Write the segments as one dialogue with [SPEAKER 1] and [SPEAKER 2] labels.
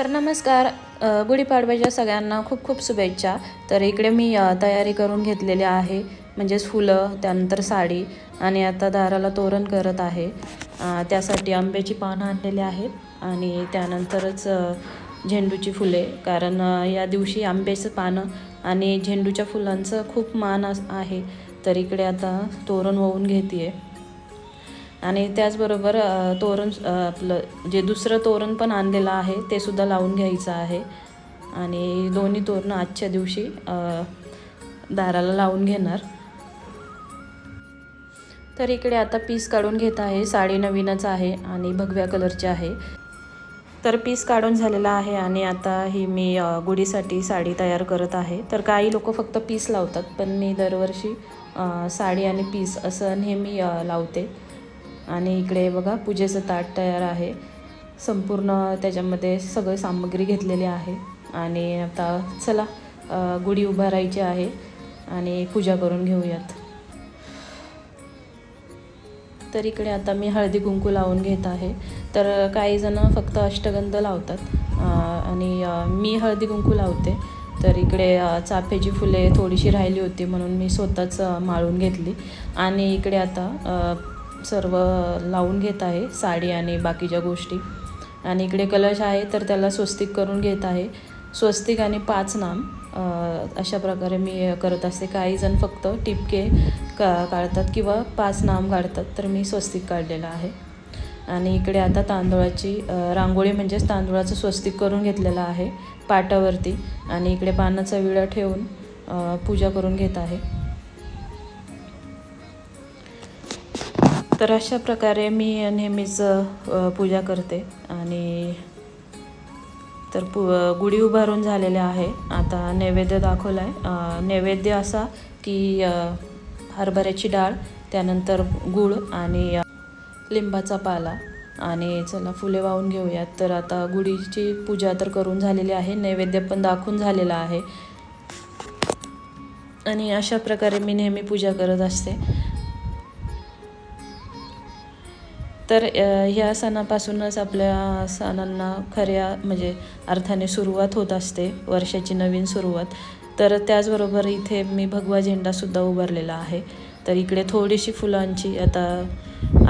[SPEAKER 1] तर नमस्कार गुढीपाडव्याच्या सगळ्यांना खूप खूप शुभेच्छा. तर इकडे मी तयारी करून घेतलेली आहे म्हणजेच फुलं त्यानंतर साडी आणि आता दाराला तोरण करत आहे. त्यासाठी आंब्याची पानं आणलेली आहेत आणि त्यानंतरच झेंडूची फुले. कारण या दिवशी आंब्याचं पानं आणि झेंडूच्या फुलांचं खूप मान आहे. तर इकडे आता तोरण वाहून घेते आहे आणि त्याचबरोबर तोरण आपलं जे दुसरं तोरण पण आणलेलं आहे ते सुद्धा लावून घ्यायचं आहे. आणि दोन्ही तोरणं आजच्या दिवशी दाराला लावून घेणार. तर इकडे आता पीस काढून घेत आहे. साडी नवीनच आहे आणि भगव्या कलरची आहे. तर पीस काढून झालेला आहे आणि आता ही मी गुढीसाठी साडी तयार करत आहे. तर काही लोक फक्त पीस लावतात पण मी दरवर्षी साडी आणि पीस असं नेहमी अ, लावते. आणि इकडे बघा पूजेचं ताट तयार आहे. संपूर्ण त्याच्यामध्ये सगळं सामग्री घेतलेली आहे. आणि आता चला गुढी उभारायची आहे आणि पूजा करून घेऊयात. तर इकडे आता मी हळदी कुंकू लावून घेत आहे. तर काही जण फक्त अष्टगंध लावतात. आणि मी हळदी कुंकू लावते. तर इकडे चाफ्याची फुले थोडीशी राहिली होती म्हणून मी स्वतःच माळून घेतली. आणि इकडे आता सर्व लावून घेत आहे साडी आणि बाकीच्या गोष्टी. आणि इकडे कलश आहे तर त्याला स्वस्तिक करून घेत आहे. स्वस्तिक आणि पाच नाम. अशा प्रकारे मी करत असते. काही जण फक्त टिपके का काढतात किंवा पाच नाम काढतात तर मी स्वस्तिक काढलेलं आहे. आणि इकडे आता तांदूळाची रांगोळी म्हणजेच तांदूळाचं स्वस्तिक करून घेतलेलं आहे पाटावरती. आणि इकडे पानाचा विडा ठेवून पूजा करून घेत आहे. तर अशा प्रकारे मी नेहमीच पूजा करते. आणि तर पु गुढी उभारून झालेले आहे. आता नैवेद्य दाखवला आहे नैवेद्य असा की हरभऱ्याची डाळ त्यानंतर गूळ आणि लिंबाचा पाला. आणि चला फुले वाहून घेऊयात. तर आता गुढीची पूजा तर करून झालेली आहे. नैवेद्य पण दाखवून झालेला आहे. आणि अशा प्रकारे मी नेहमी पूजा करत असते. तर ह्या सणापासूनच आपल्या सणांना खऱ्या म्हणजे अर्थाने सुरुवात होत असते वर्षाची नवीन सुरुवात. तर त्याचबरोबर इथे मी भगवा झेंडासुद्धा उभारलेला आहे. तर इकडे थोडीशी फुलांची आता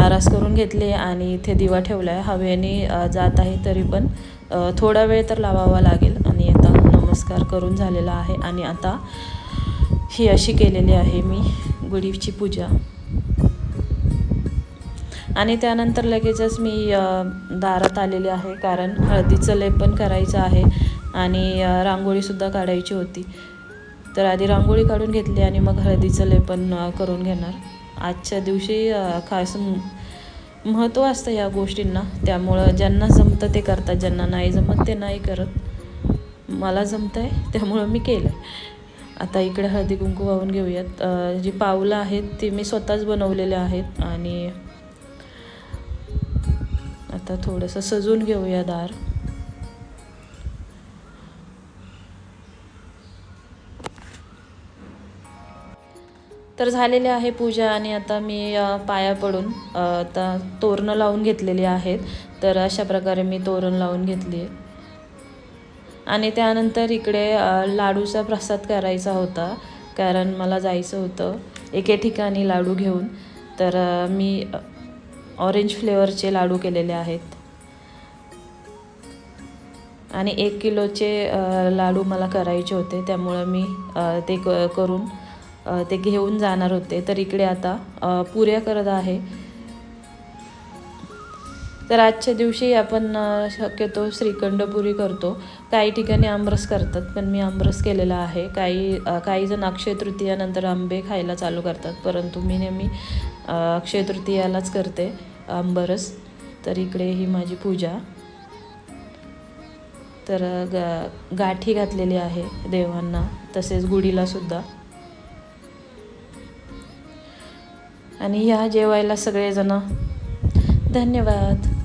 [SPEAKER 1] आरास करून घेतली आणि इथे दिवा ठेवला आहे हवेने जात आहे तरी पण थोडा वेळ तर लावावा लागेल. आणि आता नमस्कार करून झालेला आहे. आणि आता ही अशी केलेली आहे मी गुढीची पूजा. आणि त्यानंतर लगेचच मी दारात आलेले आहे कारण हळदीचं लेपन करायचं आहे आणि रांगोळीसुद्धा काढायची होती. तर आधी रांगोळी काढून घेतली आणि मग हळदीचं लेपन करून घेणार. आजच्या दिवशी खास महत्त्व असतं या गोष्टींना. त्यामुळं ज्यांना जमतं ते करतात ज्यांना नाही जमत ते नाही करत. मला जमतं आहे त्यामुळं मी केलं आता इकडे हळदी कुंकू वाहून घेऊयात. जी पावलं आहेत ती मी स्वतःच बनवलेले आहेत आणि आता थोडंसं सजून घेऊया दार. तर झालेले आहे पूजा आणि आता मी पाया पडून आता तोरणं लावून घेतलेली आहेत. तर अशा प्रकारे मी तोरण लावून घेतली आहे. आणि त्यानंतर इकडे लाडूचा प्रसाद करायचा होता. कारण मला जायचं होतं एके ठिकाणी लाडू घेऊन. तर मी ऑरेंज फ्लेवरचे लाडू केलेले आहेत. आणि एक किलोचे लाडू मला करायचे होते त्यामुळं मी ते क करून ते घेऊन जाणार होते. तर इकडे आता पुऱ्या करत आहे. तर आजच्या दिवशी आपण शक्यतो श्रीखंड पुरी करतो. काही ठिकाणी आमरस करतात पण मी आमरस केलेला आहे. काही काही जण अक्षय तृतीयानंतर आंबे खायला चालू करतात परंतु मी नेहमी अक्षयतृतीयालाच अक्षय तृतीयालाच करते. आंबरस तर इकडे ही माझी पूजा. तर गा गाठी घातलेली आहे देवांना तसेच गुढीला सुद्धा. आणि ह्या जेवायला सगळेजण धन्यवाद.